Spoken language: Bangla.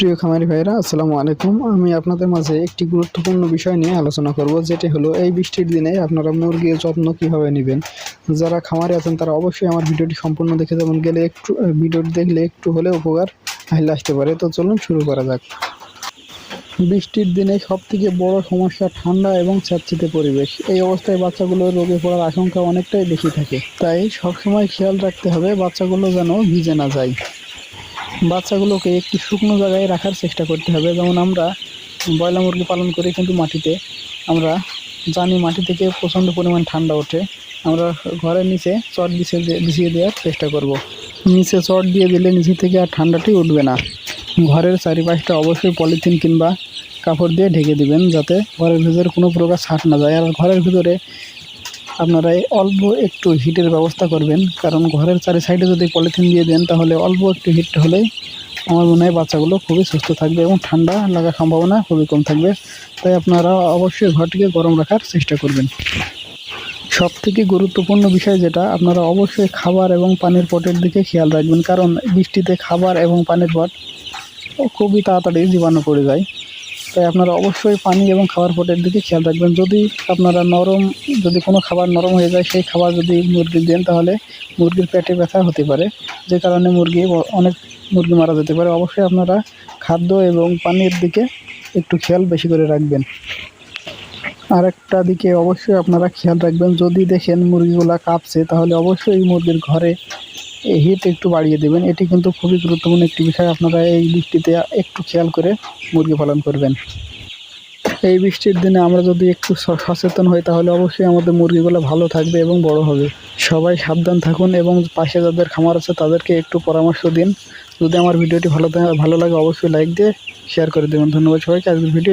প্রিয় খামারি ভাইরা আসসালামু আলাইকুম। আমি আপনাদের মাঝে একটি গুরুত্বপূর্ণ বিষয় নিয়ে আলোচনা করব, যেটি হলো এই বৃষ্টির দিনে আপনারা মুরগির যত্ন কীভাবে নেবেন। যারা খামারে আছেন, তারা অবশ্যই আমার ভিডিওটি সম্পূর্ণ দেখে যাবেন, গেলে একটু ভিডিওটি দেখলে একটু হলে উপকার হাইলে আসতে পারে। তো চলুন শুরু করা যাক। বৃষ্টির দিনে সব থেকে বড় সমস্যা ঠান্ডা এবং স্যাঁতসেঁতে পরিবেশ। এই অবস্থায় বাচ্চাগুলোর রোগে পড়ার আশঙ্কা অনেকটাই বেশি থাকে। তাই সবসময় খেয়াল রাখতে হবে বাচ্চাগুলো যেন ভিজে না যায়। বাচ্চাগুলোকে একটি শুকনো জায়গায় রাখার চেষ্টা করতে হবে। যেমন আমরা ব্রয়লার মুরগি পালন করি কিন্তু মাটিতে। আমরা জানি মাটি থেকে প্রচণ্ড পরিমাণ ঠান্ডা ওঠে। আমরা ঘরের নিচে চট বিছিয়ে বিছিয়ে দেওয়ার চেষ্টা করব। নিচে চট দিয়ে দিলে নিচে থেকে আর ঠান্ডাটি উঠবে না। ঘরের চারিপাশটা অবশ্যই পলিথিন কিংবা কাপড় দিয়ে ঢেকে দিবেন যাতে ঘরের ভিতরে কোনো প্রকার ছাট না যায়। আর ঘরের ভিতরে আপনারা অল্প একটু হিটের ব্যবস্থা করবেন। কারণ ঘরের চারি সাইডে যদি পলিথিন দিয়ে দেন, তাহলে অল্প একটু হিট হলেই আমার মনে হয় বাচ্চাগুলো খুবই সুস্থ থাকবে এবং ঠান্ডা লাগার সম্ভাবনা খুবই কম থাকবে। তাই আপনারা অবশ্যই ঘরটিকে গরম রাখার চেষ্টা করবেন। সব থেকে গুরুত্বপূর্ণ বিষয় যেটা, আপনারা অবশ্যই খাবার এবং পানির পটের দিকে খেয়াল রাখবেন। কারণ বৃষ্টিতে খাবার এবং পানির পট খুবই তাড়াতাড়ি জীবাণু পড়ে যায়। তাই আপনারা অবশ্যই পানি এবং খাবার পটের দিকে খেয়াল রাখবেন। যদি আপনারা নরম, যদি কোনো খাবার নরম হয়ে যায়, সেই খাবার যদি মুরগি দেন, তাহলে মুরগির পেটে ব্যথা হতে পারে। যে কারণে মুরগি অনেক মুরগি মারা যেতে পারে। অবশ্যই আপনারা খাদ্য এবং পানির দিকে একটু খেয়াল বেশি করে রাখবেন। আর একটা দিকে অবশ্যই আপনারা খেয়াল রাখবেন। যদি দেখেন মুরগিগুলা কাঁপছে, তাহলে অবশ্যই মুরগির ঘরে হিট একটু বাড়িয়ে দেবেন। এটি কিন্তু খুবই গুরুত্বপূর্ণ একটি বিষয়। আপনারা এই বৃষ্টিতে একটু খেয়াল করে মুরগি পালন করবেন। এই বৃষ্টির দিনে আমরা যদি একটু সচেতন হই, তাহলে অবশ্যই আমাদের মুরগিগুলো ভালো থাকবে এবং বড় হবে। সবাই সাবধান থাকুন এবং পাশে যাদের খামার আছে, তাদেরকে একটু পরামর্শ দিন। যদি আমার ভিডিওটি ভালো ভালো লাগে, অবশ্যই লাইক দিয়ে শেয়ার করে দেবেন। ধন্যবাদ সবাইকে। আজকের ভিডিও